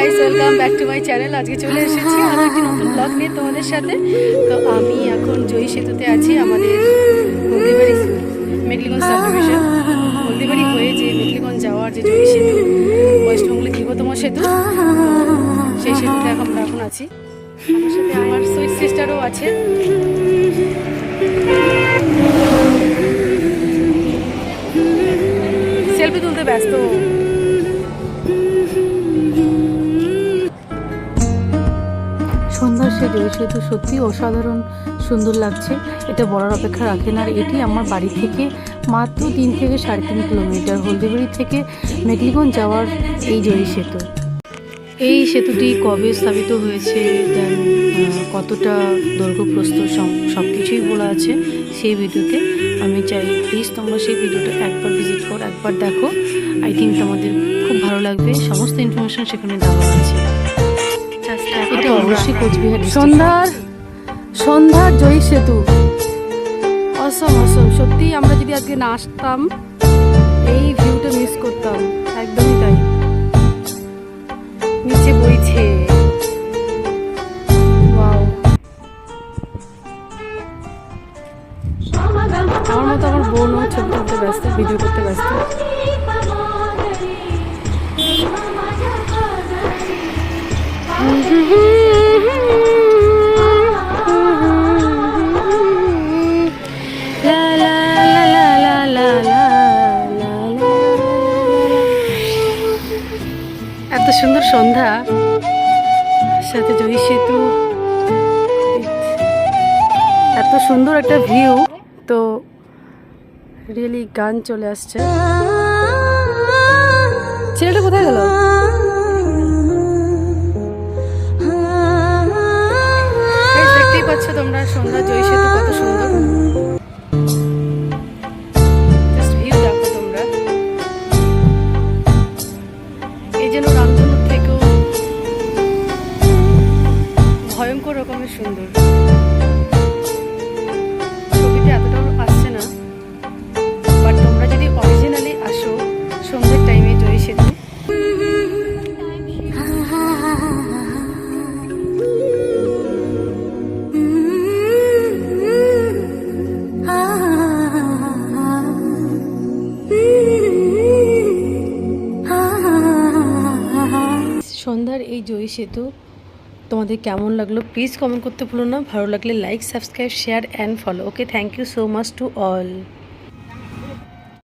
Guys welcome back to my channel আজকে চলে এসেছি আরও একটি নতুন ব্লগ নিয়ে তোমাদের সাথে। তো আমি এখন জয়ী সেতুতে আছি আমাদের হলদিবাড়ি মেঘলিগঞ্জ সাব ডিভিশন হলদিবাড়ি হয়ে যে মেঘলিগঞ্জ যাওয়ার যে জয়ী সেতু ওয়েস্টবেঙ্গলের দীর্ঘতম সেতু, সেই সেতুতে এখন আমরা এখন আছি। আমার সাথে আমার সুইট সিস্টারও আছে। সেলফি তুলতে ব্যস্ত। ও। সন্ধ্যার সে জয় সেতু সত্যি অসাধারণ সুন্দর লাগছে। এটা বলার অপেক্ষা রাখে না আর এটি আমার বাড়ি থেকে মাত্র তিন থেকে সাড়ে তিন কিলোমিটার হলদিবাড়ি থেকে মেঘলিগঞ্জ যাওয়ার এই জয়ী সেতু। এই সেতুটি কবে স্থাপিত হয়েছে, দেন কতটা দৈর্ঘ্য প্রস্থ সব কিছুই বলা আছে সেই ভিডিওতে। আমি চাই প্লিজ তোমরা সেই ভিডিওটা একবার ভিজিট করো, একবার দেখো। আই থিঙ্ক তোমাদের খুব ভালো লাগবে। সমস্ত ইনফরমেশন সেখানে দেওয়া আছে। এটা অবশ্যই কোচবিহার। সন্ধ্যার সন্ধ্যার জয়ী সেতু। অসম অসম সত্যি আমরা যদি আজকে না আসতাম এই ভিউটা মিস করতাম। একদমই তাই। নিচে বইছে. আমার মতো আমার বোনও ছবি তুলতে ব্যস্ত ভিডিও করতে ব্যস্ত। এত সুন্দর সন্ধ্যা, সাথে জয়ী সেতু, এত সুন্দর একটা ভিউ তো রিয়েলি গান চলে আসছে। ছেলেটা কোথায় গেল? রামধনুর থেকেও ভয়ঙ্কর রকমের সুন্দর। সন্ধ্যার এই জয়ী সেতু, তোমাদের কেমন লাগল? প্লিজ কমেন্ট করতে ভুলো না। ভালো লাগলে like subscribe share and follow okay thank you so much to all